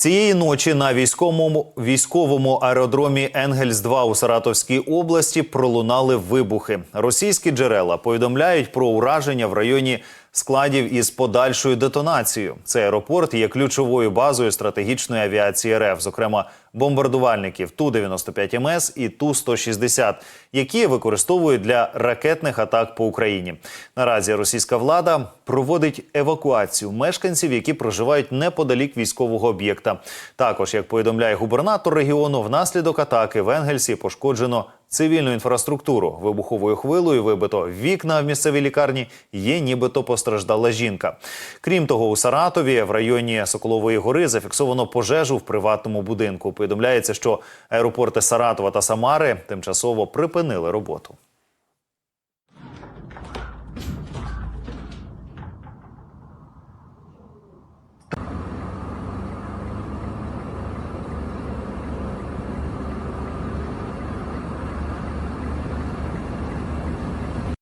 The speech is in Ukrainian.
Цієї ночі на військовому військовому аеродромі Енгельс 2 у Саратовській області пролунали вибухи. Російські джерела повідомляють про ураження в районі складів із подальшою детонацією. Цей аеропорт є ключовою базою стратегічної авіації РФ, зокрема бомбардувальників ту 95 МС і ту 160 які використовують для ракетних атак по Україні. Наразі російська влада проводить евакуацію мешканців, які проживають неподалік військового об'єкта. Також, як повідомляє губернатор регіону, внаслідок атаки в Енгельсі пошкоджено цивільну інфраструктуру. Вибуховою хвилою вибито вікна в місцевій лікарні. Є нібито постраждала жінка. Крім того, у Саратові в районі Соколової гори зафіксовано пожежу в приватному будинку. Повідомляється, що аеропорти Саратова та Самари тимчасово припинили роботу.